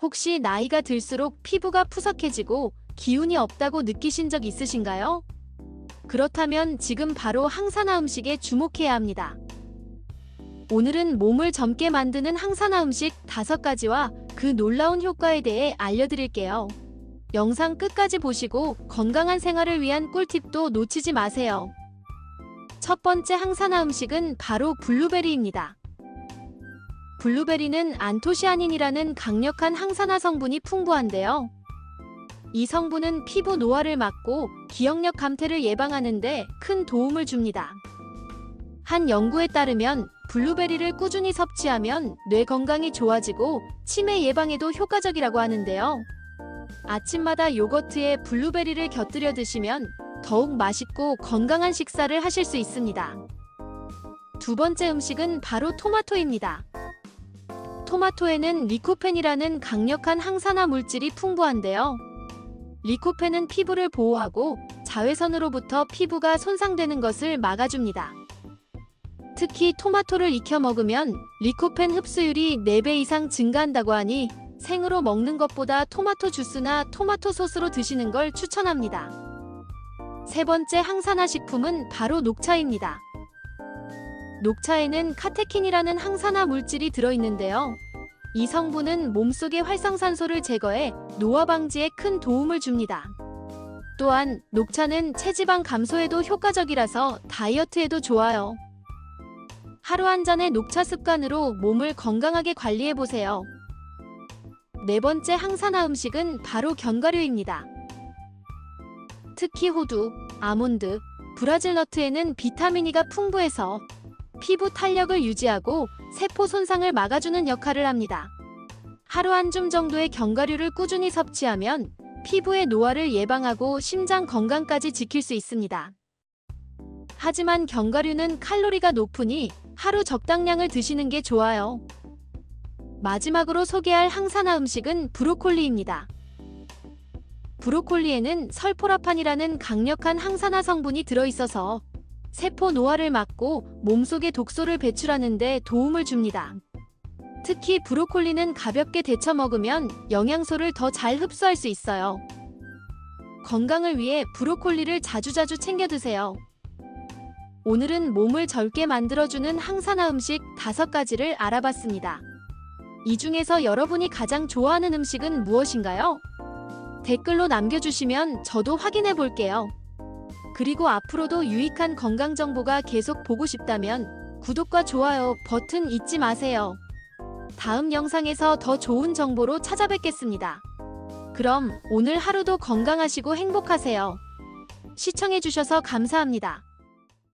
혹시 나이가 들수록 피부가 푸석해지고 기운이 없다고 느끼신 적 있으신가요? 그렇다면 지금 바로 항산화 음식에 주목해야 합니다. 오늘은 몸을 젊게 만드는 항산화 음식 5가지와 그 놀라운 효과에 대해 알려드릴게요. 영상 끝까지 보시고 건강한 생활을 위한 꿀팁도 놓치지 마세요. 첫 번째 항산화 음식은 바로 블루베리입니다. 블루베리는 안토시아닌이라는 강력한 항산화 성분이 풍부한데요. 이 성분은 피부 노화를 막고 기억력 감퇴를 예방하는데 큰 도움을 줍니다. 한 연구에 따르면 블루베리를 꾸준히 섭취하면 뇌 건강이 좋아지고 치매 예방에도 효과적이라고 하는데요. 아침마다 요거트에 블루베리를 곁들여 드시면 더욱 맛있고 건강한 식사를 하실 수 있습니다. 두 번째 음식은 바로 토마토입니다. 토마토에는 리코펜이라는 강력한 항산화 물질이 풍부한데요. 리코펜은 피부를 보호하고 자외선으로부터 피부가 손상되는 것을 막아줍니다. 특히 토마토를 익혀 먹으면 리코펜 흡수율이 4배 이상 증가한다고 하니 생으로 먹는 것보다 토마토 주스나 토마토 소스로 드시는 걸 추천합니다. 세 번째 항산화 식품은 바로 녹차입니다. 녹차에는 카테킨이라는 항산화 물질이 들어있는데요. 이 성분은 몸속의 활성산소를 제거해 노화 방지에 큰 도움을 줍니다. 또한 녹차는 체지방 감소에도 효과적이라서 다이어트에도 좋아요. 하루 한 잔의 녹차 습관으로 몸을 건강하게 관리해 보세요. 네 번째 항산화 음식은 바로 견과류입니다. 특히 호두, 아몬드, 브라질 너트에는 비타민 E가 풍부해서 피부 탄력을 유지하고 세포 손상을 막아주는 역할을 합니다. 하루 한 줌 정도의 견과류를 꾸준히 섭취하면 피부의 노화를 예방하고 심장 건강까지 지킬 수 있습니다. 하지만 견과류는 칼로리가 높으니 하루 적당량을 드시는 게 좋아요. 마지막으로 소개할 항산화 음식은 브로콜리입니다. 브로콜리에는 설포라판이라는 강력한 항산화 성분이 들어있어서 세포 노화를 막고 몸속의 독소를 배출하는 데 도움을 줍니다. 특히 브로콜리는 가볍게 데쳐 먹으면 영양소를 더 잘 흡수할 수 있어요. 건강을 위해 브로콜리를 자주자주 챙겨 드세요. 오늘은 몸을 젊게 만들어주는 항산화 음식 5가지를 알아봤습니다. 이 중에서 여러분이 가장 좋아하는 음식은 무엇인가요? 댓글로 남겨주시면 저도 확인해 볼게요. 그리고 앞으로도 유익한 건강 정보가 계속 보고 싶다면 구독과 좋아요 버튼 잊지 마세요. 다음 영상에서 더 좋은 정보로 찾아뵙겠습니다. 그럼 오늘 하루도 건강하시고 행복하세요. 시청해주셔서 감사합니다.